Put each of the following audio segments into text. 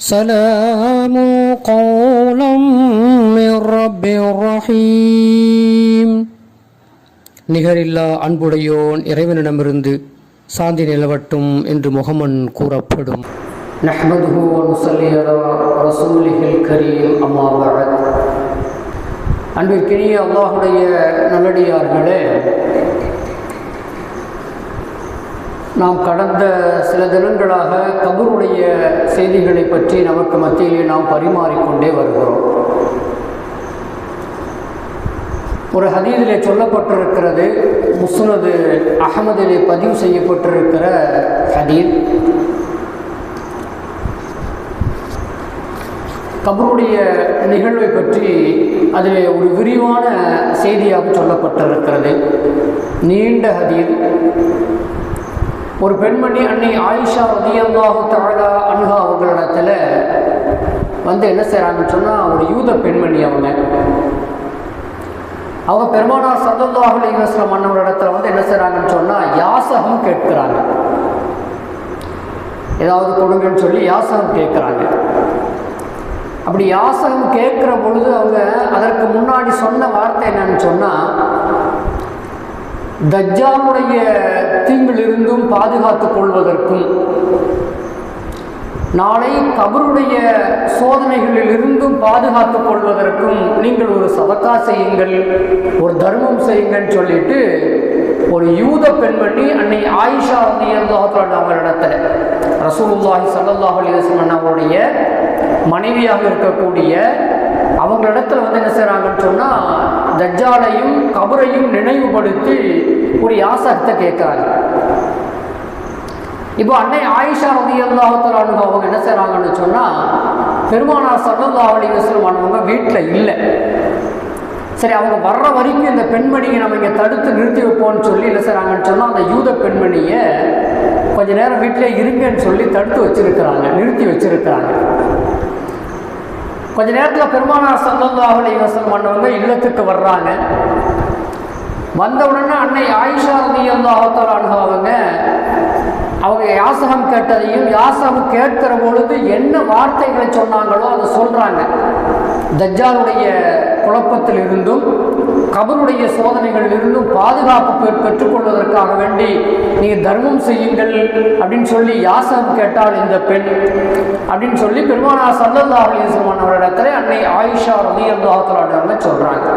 سلام قولا من رب رحيم நிகரில்லா அன்புடையோன் இறைவனிடமிருந்து சாந்தி நிலவட்டும் என்று முகமன் கூறப்படும் نحمده ونصلي على رسوله الكريم أما بعد அன்பிற்கினிய அல்லாஹுடைய நல்லடியார்களே நாம் கடந்த சில தினங்களாக கபருடைய செய்திகளை பற்றி நமக்கு மத்தியிலே நாம் பரிமாறிக்கொண்டே வருகிறோம். ஒரு ஹதீதிலே சொல்லப்பட்டிருக்கிறது முஸ்னது அகமதிலே பதிவு செய்யப்பட்டிருக்கிற ஹதீத் கபருடைய நிகழ்வை பற்றி அதில் ஒரு விரிவான செய்தியாக சொல்லப்பட்டிருக்கிறது. நீண்ட ஹதீர் ஒரு பெண்மணி அன்னை ஆயிஷா ரதியல்லாஹு தாழா அன்ஹா அவங்களிடத்தில் வந்து என்ன செய்கிறாங்கன்னு சொன்னால் ஒரு யூத பெண்மணி அவங்க. அவங்க பெருமானார் சல்லல்லாஹு அலைஹி வஸல்லம் அண்ணவரிடத்துல வந்து என்ன செய்கிறாங்கன்னு சொன்னால் யாசகம் கேட்குறாங்க. ஏதாவது கொடுங்கன்னு சொல்லி யாசகம் கேட்குறாங்க. அப்படி யாசகம் கேட்குற பொழுது அவங்க அதற்கு முன்னாடி சொன்ன வார்த்தை என்னன்னு சொன்னால் தஜ்ஜாலுடைய தீங்கிலிருந்தும் பாதுகாத்துக் கொள்வதற்கும் நாளை கபருடைய சோதனைகளில் இருந்தும் பாதுகாத்துக் கொள்வதற்கும் நீங்கள் ஒரு சதக்கா செய்யுங்கள் ஒரு தர்மம் செய்யுங்கன்னு சொல்லிட்டு ஒரு யூத பெண்மணி அன்னை ஆயிஷா ரதியல்லாஹு அவங்களிடத்துல ரசூலுல்லாஹி ஸல்லல்லாஹு அலைஹி வஸல்லம் அவருடைய மனைவியாக இருக்கக்கூடிய அவங்களிடத்துல வந்து என்ன செய்கிறாங்கன்னு சொன்னால் தஜ்ஜாலையும் கபரையும் நினைவுபடுத்தி ஒரு யாசகத்தை கேட்குறாங்க. இப்போ அன்னை ஆயிஷா ரதி அல்லாஹத்தலானு அவங்க என்ன செய்கிறாங்கன்னு சொன்னால் பெருமானார் சல்லல்லா அலி வஸ்லமானவங்க வீட்டில் இல்லை. சரி அவங்க வர்ற வரைக்கும் இந்த பெண்மணியை நம்ம இங்கே தடுத்து நிறுத்தி வைப்போம்னு சொல்லி என்ன செய்கிறாங்கன்னு சொன்னால் அந்த யூத பெண்மணியை கொஞ்ச நேரம் வீட்டிலே இருங்கன்னு சொல்லி தடுத்து வச்சிருக்கிறாங்க நிறுத்தி வச்சிருக்கிறாங்க. கொஞ்ச நேரத்தில் பெருமானார் சல்லல்லாஹு அலைஹி வஸல்லம் பண்ணவங்க இல்லத்துக்கு வர்றாங்க. வந்த உடனே அன்னை ஆயிஷா ரதி அல்லாஹால அவங்க அவங்க யாசகம் கேட்டதையும் யாசகம் கேட்கிற பொழுது என்ன வார்த்தைகளை சொன்னாங்களோ அதை சொல்றாங்க. தஜ்ஜாலுடைய குழப்பத்தில் இருந்தும் கபருடைய சோதனைகளில் இருந்தும் பாதுகாப்பு பெற்றுக்கொள்வதற்காக வேண்டி நீங்கள் தர்மம் செய்யுங்கள் அப்படின்னு சொல்லி யாசகம் கேட்டால் இந்த பெண். அப்படின்னு சொல்லி பெருமானார் சல்லல்லா அலிஸ்லமான் அவரிடத்துல அன்னை ஆயிஷா ரதி அல்லாஹால சொல்கிறாங்க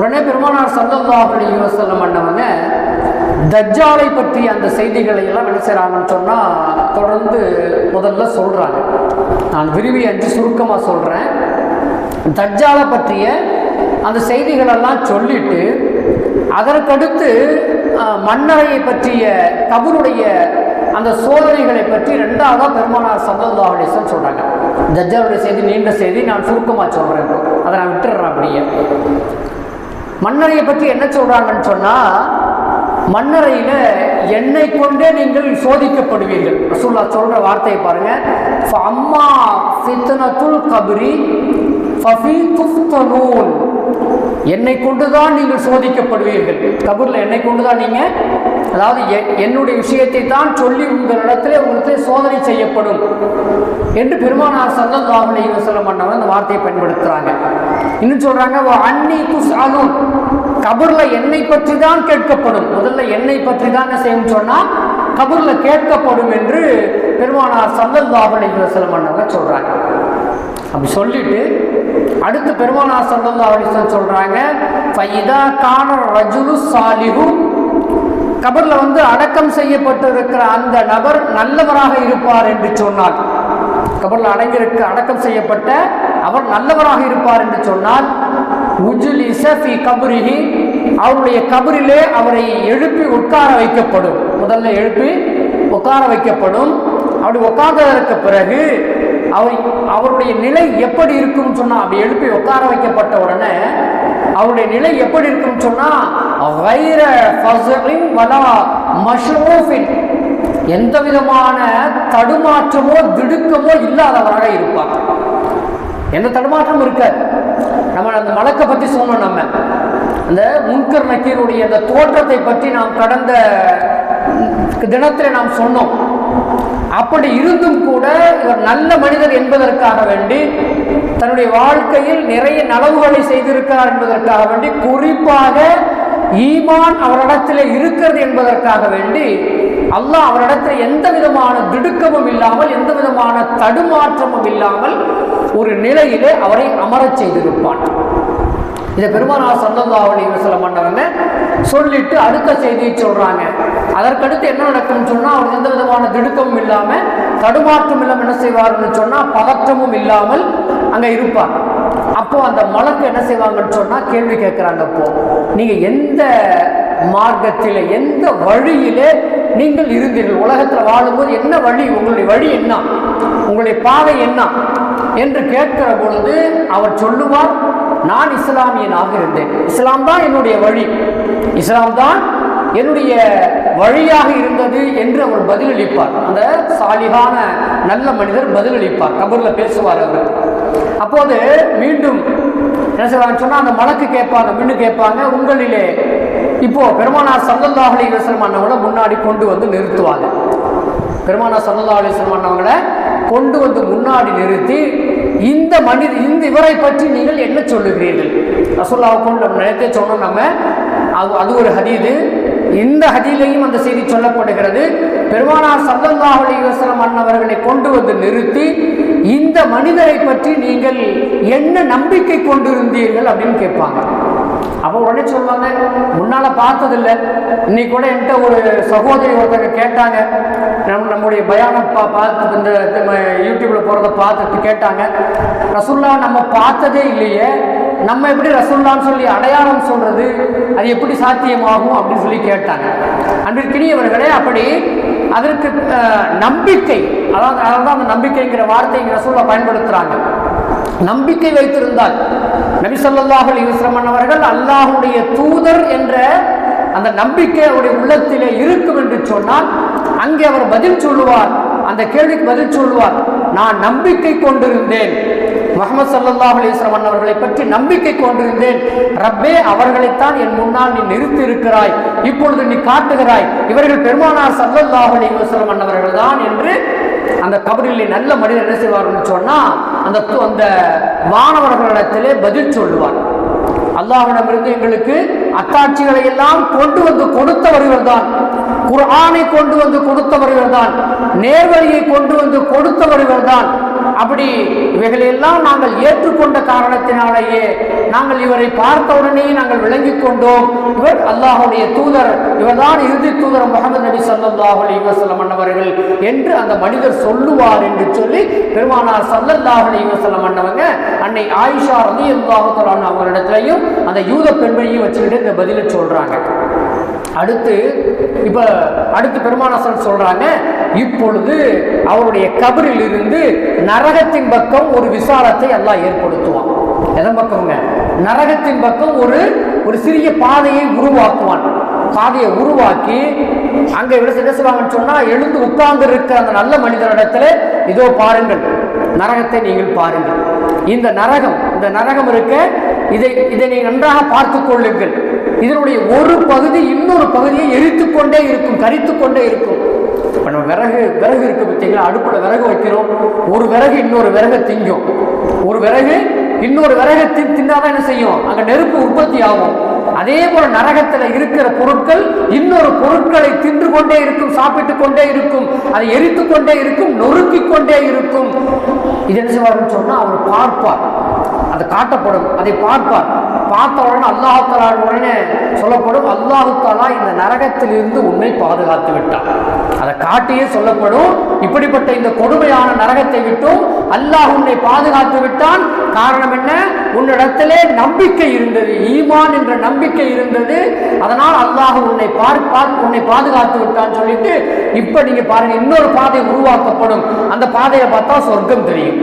உடனே பெருமானார் சல்லல்லாஹு அலைஹி வஸல்லம் அண்ணவங்க தஜ்ஜாலை பற்றி அந்த செய்திகளை எல்லாம் என்ன செய்கிறாங்கன்னு சொன்னால் தொடர்ந்து முதல்ல சொல்கிறாங்க நான் விரும்பி அஞ்சு சுருக்கமாக சொல்கிறேன் தஜ்ஜாலை பற்றிய அந்த செய்திகளெல்லாம் சொல்லிட்டு அதற்கடுத்து மன்னரையை பற்றிய கபருடைய அந்த சோதனைகளை பற்றி ரெண்டாவதாக பெருமானார் சல்லல்லா அலிசன் சொல்கிறாங்க தஜ்ஜாவுடைய செய்தி நீண்ட செய்தி நான் சுருக்கமாக சொல்கிறேன் அதை நான் விட்டுடுறேன் அப்படியே. மன்னரையை பற்றி என்ன சொல்கிறாங்கன்னு சொன்னால் மன்னரையில் என்னை கொண்டே நீங்கள் சோதிக்கப்படுவீர்கள். ரசூல்லா சொல்கிற வார்த்தையை பாருங்க. அம்மா சித்தனத்துல் கபரி ஃபஃபி துஃப்தனூன் என்னை கொண்டு தான் நீங்கள் சோதிக்கப்படுவீர்கள். கபூரில் என்னை கொண்டு தான் நீங்கள் அதாவது என்னுடைய விஷயத்தை தான் சொல்லி உங்களிடத்தில் உங்களுக்கு சோதனை செய்யப்படும். என்று பெருமானார் சல்லல்லாஹு அலைஹி வஸல்லம் பண்ணவங்க அந்த வார்த்தையை பயன்படுத்துகிறாங்க இன்னும் சொல்கிறாங்க அன்னி துஸ்அலூன். கபூரில் என்னை பற்றி தான் கேட்கப்படும். முதல்ல என்னை பற்றி தான் என்ன செய்யும் சொன்னால் கபூரில் கேட்கப்படும் என்று பெருமானார் சல்லல்லாஹு அலைஹி வஸல்லம் சொல்கிறாங்க அப்படி சொல்லிட்டு அடுத்து பெருமானார் சல்லல்லா அலிஸ்லாம் சொல்றாங்க ஃபைதா கான ரஜுலு சாலிஹு. கபர்ல வந்து அடக்கம் செய்யப்பட்டிருக்கிற அந்த நபர் நல்லவராக இருப்பார் என்று சொன்னார். கபர்ல அடங்கியிருக்க அடக்கம் செய்யப்பட்ட அவர் நல்லவராக இருப்பார் என்று சொன்னால் உஜுல் இசஃபி அவருடைய கபரிலே அவரை எழுப்பி உட்கார வைக்கப்படும். முதல்ல எழுப்பி உட்கார வைக்கப்படும். அப்படி உட்கார்ந்ததற்கு பிறகு அவர் அவருடைய நிலை எப்படி இருக்கும்னு சொன்னால் அப்படி எழுப்பி உட்கார வைக்கப்பட்ட உடனே அவருடைய நிலை எப்படி இருக்கும்னு சொன்னால் வைர ஃபசலின் வலா மஷ்ரூஃபின் எந்த விதமான தடுமாற்றமோ திடுக்கமோ இல்லாதவராக இருப்பார். எந்த தடுமாற்றம் இருக்காது. நம்ம அந்த மலக்கை பற்றி சொன்னோம் நம்ம. அந்த முன்கர் நக்கீருடைய அந்த தோற்றத்தை பற்றி நாம் கடந்த தினத்தில் நாம் சொன்னோம். அப்படி இருந்தும் கூட இவர் நல்ல மனிதர் என்பதற்காக வேண்டி தன்னுடைய வாழ்க்கையில் நிறைய நலவுகளை செய்திருக்கிறார் என்பதற்காக வேண்டி குறிப்பாக ஈமான் அவரிடத்தில் இருக்கிறது என்பதற்காக வேண்டி அல்லாஹ் அவரிடத்தில் எந்த விதமான திடுக்கமும் இல்லாமல் எந்த விதமான தடுமாற்றமும் இல்லாமல் ஒரு நிலையிலே அவரை அமரச் செய்திருப்பான். இதை பெருமானார் சல்லல்லாஹு அலைஹி வஸல்லம் பண்ணவங்க சொல்லிட்டு அடுத்த செய்தியை சொல்றாங்க. அதற்கடுத்து என்ன நடக்கும்னு சொன்னால் அவர் எந்த விதமான திடுக்கமும் இல்லாமல் தடுமாற்றம் இல்லாமல் என்ன செய்வார்னு சொன்னால் பதற்றமும் இல்லாமல் அங்கே இருப்பார். அப்போ அந்த மலக்கு என்ன செய்வாங்கன்னு சொன்னால் கேள்வி கேட்குறாங்க அப்போ நீங்கள் எந்த மார்க்கத்தில் எந்த வழியிலே நீங்கள் இருந்தீர்கள்? உலகத்தில் வாழும்போது என்ன வழி? உங்களுடைய வழி என்ன? உங்களுடைய பாதை என்ன? என்று கேட்கிற பொழுது அவர் சொல்லுவார் நான் இஸ்லாமியனாக இருந்தேன். இஸ்லாம் தான் என்னுடைய வழி. இஸ்லாம் தான் என்னுடைய வழியாக இருந்தது என்று அவர் பதிலளிப்பார். அந்த சாலிகான நல்ல மனிதர் பதிலளிப்பார். கபூர்ல பேசுவார் அவர். அப்போது மீண்டும் என்ன செய்வாங்க சொன்னா அந்த மலக்கு கேட்பாங்க மின்னு கேட்பாங்க உங்களிலே. இப்போ பெருமானார் சல்லல்லாஹு அலைஹி வஸல்லம் அண்ணவங்களை முன்னாடி கொண்டு வந்து நிறுத்துவாங்க. பெருமானார் சல்லல்லாஹு அலைஹி வஸல்லம் அண்ணவங்களை கொண்டு வந்து முன்னாடி நிறுத்தி இந்த மனித இந்த இவரை பற்றி நீங்கள் என்ன சொல்லுகிறீர்கள்? ரசோல்லாவை கொண்டு நம்ம நேரத்தே சொன்னோம் நம்ம அது அது ஒரு ஹதீது. இந்த ஹதீலையும் அந்த செய்தி சொல்லப்படுகிறது. பெருமானார் சல்லல்லாஹு அலைஹி அண்ணவர்களை கொண்டு வந்து நிறுத்தி இந்த மனிதரை பற்றி நீங்கள் என்ன நம்பிக்கை கொண்டிருந்தீர்கள் அப்படின்னு கேட்பாங்க. அப்போ உடனே சொல்லுவாங்க முன்னால் பார்த்ததில்ல. இன்னைக்கு கூட என்கிட்ட ஒரு சகோதரி ஒருத்தங்க கேட்டாங்க. நம் நம்முடைய பயானம் பா பார்த்து இந்த நம்ம போகிறத பார்த்துட்டு கேட்டாங்க. ரசுல்லா நம்ம பார்த்ததே இல்லையே. நம்ம எப்படி ரசுல்லான்னு சொல்லி அடையாளம் சொல்றது அது எப்படி சாத்தியமாகும் அப்படின்னு சொல்லி கேட்டாங்க. அன்பிற்கினியவர்களே அப்படி அதற்கு நம்பிக்கை அதாவது அதான் அந்த நம்பிக்கைங்கிற வார்த்தை இங்க பயன்படுத்துகிறாங்க பயன்படுத்துறாங்க. நம்பிக்கை வைத்திருந்தால் நபி ஸல்லல்லாஹு அலைஹி அவர்கள் அல்லாஹ்வுடைய தூதர் என்ற அந்த நம்பிக்கை அவருடைய உள்ளத்திலே இருக்கும் என்று சொன்னால் அங்கே அவர் பதில் சொல்லுவார். அந்த கேள்விக்கு பதில் சொல்லுவார். நான் நம்பிக்கை கொண்டிருந்தேன். முகமது சல்லா அலிஸ்லாம் அவர்களை பற்றி நம்பிக்கை கொண்டிருந்தேன். ரப்பே அவர்களைத்தான் என் முன்னால் நீ நிறுத்தி இருக்கிறாய் இப்பொழுது நீ காட்டுகிறாய். இவர்கள் பெருமானார் சல்லல்லாஹ் அலைஹி அவர்கள் தான் என்று அந்த கபரிலே நல்ல மனிதர் என்ன செய்வார்னு சொன்னா அந்த அந்த மாணவர்களிடத்திலே பதில் சொல்லுவார். அல்லாஹ்விடமிருந்து எங்களுக்கு அத்தாட்சிகளை எல்லாம் கொண்டு வந்து கொடுத்தவர்கள் தான். குர்ஆனை கொண்டு வந்து கொடுத்தவர்கள் தான். நேர்வழியை கொண்டு வந்து கொடுத்தவர்கள் தான். அப்படி இவைகளையெல்லாம் நாங்கள் ஏற்றுக்கொண்ட காரணத்தினாலேயே நாங்கள் இவரை பார்த்த நாங்கள் விளங்கிக் கொண்டோம். இவர் அல்லாஹுடைய தூதர். இவர்தான் இறுதி தூதர் முகமது நபி ஸல்லல்லாஹு அலைஹி வஸல்லம் என்று அந்த மனிதர் சொல்லுவார் என்று சொல்லி பெருமானார் ஸல்லல்லாஹு அலைஹி வஸல்லம் அன்னை ஆயிஷா ரதி அல்லாஹு அன்ஹா அவர்களிடத்திலையும் அந்த யூத பெண்மணியும் வச்சுக்கிட்டு இந்த பதிலை சொல்றாங்க. அடுத்து இப்ப அடுத்து பெருமானாசன் சொல்றாங்க இப்பொழுது அவருடைய கபரில் இருந்து நரகத்தின் பக்கம் ஒரு விசாலத்தை எல்லாம் ஏற்படுத்துவான். எதன் பக்கம்ங்க? நரகத்தின் பக்கம் ஒரு ஒரு சிறிய பாதையை உருவாக்குவான். பாதையை உருவாக்கி அங்க என்ன செய்ய- என்ன செய்வாங்கன்னு சொன்னா எழுந்து உட்கார்ந்து இருக்கிற அந்த நல்ல மனிதனிடத்துல இதோ பாருங்கள் நரகத்தை நீங்கள் பாருங்கள். இந்த நரகம் இந்த நரகம் இருக்க இதை இதை நீங்கள் நன்றாக பார்த்து கொள்ளுங்கள். இதனுடைய ஒரு பகுதி இன்னொரு பகுதியை எரித்துக்கொண்டே இருக்கும் கரித்துக் கொண்டே இருக்கும். இப்போ நம்ம விறகு விறகு இருக்கு பார்த்தீங்களா? அடுப்பில் விறகு வைக்கிறோம். ஒரு விறகு இன்னொரு விறகை திங்கும். ஒரு விறகு இன்னொரு விறகை தி தின்னாதான் என்ன செய்யும்? அங்கே நெருப்பு உற்பத்தி ஆகும். அதே போல நரகத்தில் இருக்கிற பொருட்கள் இன்னொரு பொருட்களை தின்று கொண்டே இருக்கும் சாப்பிட்டு கொண்டே இருக்கும். அதை எரித்து கொண்டே இருக்கும் நொறுக்கிக் கொண்டே இருக்கும். இது என்ன செய்வார்னு சொன்னால் அவர் பார்ப்பார். அது காட்டப்படும். அதை பார்ப்பார். பார்த்த உடனே அல்லாஹு உடனே சொல்லப்படும் அல்லாஹு தாலா இந்த நரகத்திலிருந்து உன்னை பாதுகாத்து விட்டான். அதை காட்டியே சொல்லப்படும் இப்படிப்பட்ட இந்த கொடுமையான நரகத்தை விட்டும் அல்லாஹ் உன்னை பாதுகாத்து விட்டான். காரணம் என்ன? உன்னிடத்திலே நம்பிக்கை இருந்தது ஈமான் என்ற நம்பிக்கை இருந்தது. அதனால் அல்லாஹ் உன்னை பார்ப்பார் உன்னை பாதுகாத்து விட்டான்னு சொல்லிட்டு இப்ப நீங்க பாருங்க இன்னொரு பாதை உருவாக்கப்படும். அந்த பாதையை பார்த்தா சொர்க்கம் தெரியும்.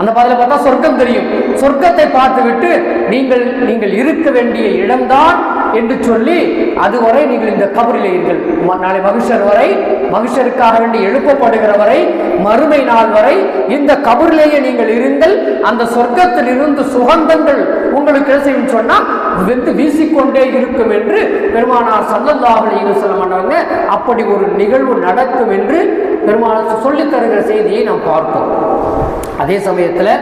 அந்த பாதையில் பார்த்தா சொர்க்கம் தெரியும். சொர்க்கத்தை பார்த்துவிட்டு நீங்கள் நீங்கள் இருக்க வேண்டிய இடம்தான் என்று சொல்லி அதுவரை நீங்கள் இந்த கபரில் இருங்கள். நாளை மகிஷர் வரை மகிஷருக்காக வேண்டி எழுப்பப்படுகிற வரை மறுமை நாள் வரை இந்த கபரிலேயே நீங்கள் இருங்கள். அந்த சொர்க்கத்தில் இருந்து சுகந்தங்கள் உங்களுக்கு என்ன செய்யும் சொன்னா வெந்து வீசிக்கொண்டே இருக்கும் என்று பெருமானார் சல்லல்லாஹு சொல்ல மாட்டாங்க அப்படி ஒரு நிகழ்வு நடக்கும் என்று பெருமானார் சொல்லித் தருகிற செய்தியை நாம் பார்த்தோம் அதே சமயத்தில்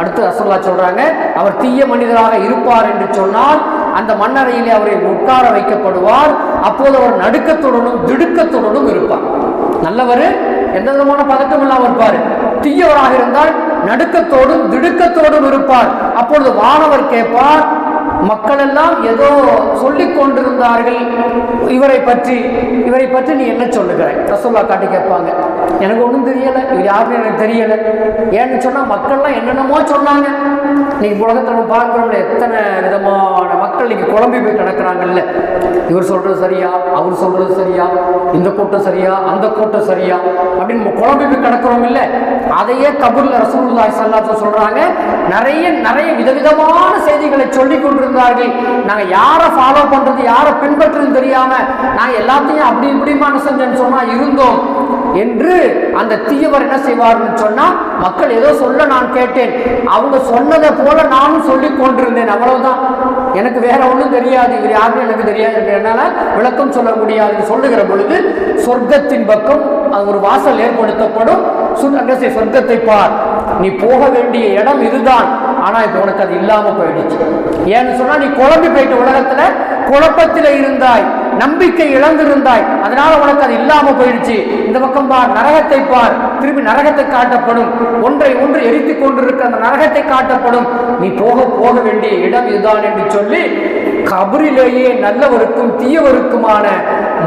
அடுத்து ரசோல்லா சொல்றாங்க அவர் தீய மனிதராக இருப்பார் என்று சொன்னால் அந்த மண்ணறையிலே அவரை உட்கார வைக்கப்படுவார். அப்போது அவர் நடுக்கத்துடனும் திடுக்கத்துடனும் இருப்பார். நல்லவர் எந்த விதமான பதட்டம் இல்லாமல் இருப்பார். தீயவராக இருந்தால் நடுக்கத்தோடும் திடுக்கத்தோடும் இருப்பார். அப்பொழுது வானவர் கேட்பார் மக்கள் எல்லாம் ஏதோ சொல்லிக் கொண்டிருந்தார்கள். இவரை பற்றி இவரை பற்றி நீ என்ன சொல்லுகிறாய்? ரசோல்லா காட்டி கேட்பாங்க. எனக்கு ஒன்றும் தெரியலை. இவர் யாருன்னு எனக்கு தெரியலை. ஏன்னு சொன்னால் மக்கள்லாம் என்னென்னமோ சொன்னாங்க. நீ உலகத்தில் நம்ம பார்க்குறோம்ல எத்தனை விதமான மக்கள் இன்னைக்கு குழம்பி போய் கிடக்கிறாங்கல்ல. இவர் சொல்றது சரியா அவர் சொல்றது சரியா இந்த கூட்டம் சரியா அந்த கூட்டம் சரியா அப்படின்னு குழம்பி போய் கிடக்கிறோம் இல்ல அதையே கபூர்ல ரசூல்லாய் சல்லாத்த சொல்றாங்க. நிறைய நிறைய விதவிதமான செய்திகளை சொல்லி கொண்டிருந்தார்கள் நாங்க யாரை ஃபாலோ பண்றது யாரை பின்பற்றுறது தெரியாம நான் எல்லாத்தையும் அப்படி இப்படிமான செஞ்சேன்னு சொன்னா இருந்தோம் என்று அந்த தீயவர் என்ன செய்வார்னு சொன்னா மக்கள் ஏதோ சொல்ல நான் கேட்டேன். அவங்க சொன்னதை போல நானும் சொல்லி கொண்டிருந்தேன். அவ்வளவுதான். எனக்கு வேற ஒன்றும் தெரியாது இவர் யாருன்னு எனக்கு தெரியாது என்று என்னால விளக்கம் சொல்ல முடியாதுன்னு சொல்லுகிற பொழுது சொர்க்கத்தின் பக்கம் ஒரு வாசல் ஏற்படுத்தப்படும். சு- சொர்க்கத்தை பார். நீ போக வேண்டிய இடம் இதுதான். ஆனால் இப்போ உனக்கு அது இல்லாமல் போயிடுச்சு. ஏன்னு சொன்னால் நீ குழம்பி போயிட்டு உலகத்தில் குழப்பத்தில் இருந்தாய். நம்பிக்கை இழந்திருந்தாய். அதனால உனக்கு அது இல்லாம போயிடுச்சு. இந்த பக்கம் பார் நரகத்தை பார். திரும்பி நரகத்தை காட்டப்படும். ஒன்றை ஒன்று எரித்து கொண்டிருக்க அந்த நரகத்தை காட்டப்படும். நீ போக போக வேண்டிய இடம் இதுதான் என்று சொல்லி கபரிலேயே நல்லவருக்கும் தீயவருக்குமான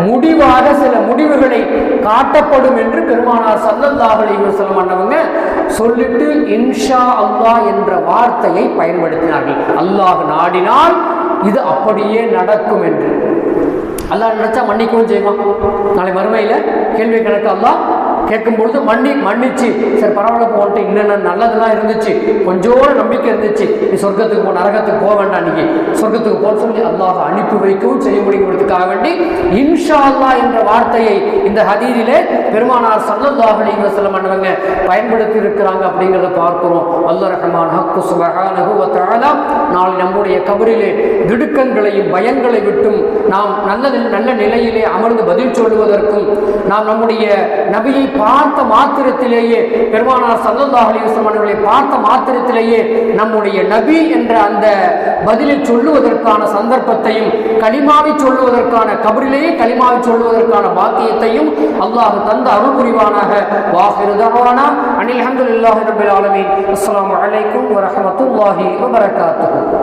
முடிவாக சில முடிவுகளை காட்டப்படும் என்று பெருமானார் சல்லல்லாஹு அலைஹி வஸல்லம் அண்ணவங்க சொல்லிட்டு இன்ஷா அல்லா என்ற வார்த்தையை பயன்படுத்தினார்கள். அல்லாஹ் நாடினால் இது அப்படியே நடக்கும் என்று. அல்லா நினைச்சா மன்னிக்கவும் செய்வான். நாளை மறுமையில் கேள்வி கணக்கு அல்லா கேட்கும் பொழுது மன்னி மன்னிச்சு. சரி பரவாயில்ல போன்ட்டு என்னென்ன நல்லதெல்லாம் இருந்துச்சு. கொஞ்சோட நம்பிக்கை இருந்துச்சு. நீ சொர்க்கத்துக்கு போ நரகத்துக்கு போக வேண்டாம் நீங்க சொர்க்கத்துக்கு போக சொல்லி அல்லாஹ் அனுப்பி வைக்கவும் செய்ய முடியும் வேண்டி இன்ஷா அல்லாஹ் என்ற வார்த்தையை இந்த ஹதீரிலே பெருமானார் சல்லல்லாஹ் அலைஹி வஸல்லம் அண்ணவங்க பயன்படுத்தி இருக்கிறாங்க அப்படிங்கிறத பார்க்கிறோம். அல்ல ரஹமான் ஹக்கு சுபஹானஹு நாளை நம்முடைய கபரிலே திடுக்கங்களையும் பயங்களை விட்டும் நாம் நல்ல நல்ல நிலையிலே அமர்ந்து பதில் சொல்லுவதற்கும் நாம் நம்முடைய நபியை பார்த்த மாத்திரத்திலேயே பெருமானார் சல்லல்லாஹ் அலிவசம் அவர்களை பார்த்த மாத்திரத்திலேயே நம்முடைய நபி என்ற அந்த பதிலை சொல்லுவதற்கான சந்தர்ப்பத்தையும் களிமாவை சொல்லுவதற்கான கபரிலேயே களிமாவை சொல்லுவதற்கான பாக்கியத்தையும் அல்லாஹ் தந்த அருள் புரிவானாக வாஹிரு தவானா அனில் அஹமதுல்லாஹி ரபில் ஆலமீன். அஸ்ஸலாமு அலைக்கும் வரஹ்மத்துல்லாஹி வபரகாத்துஹு.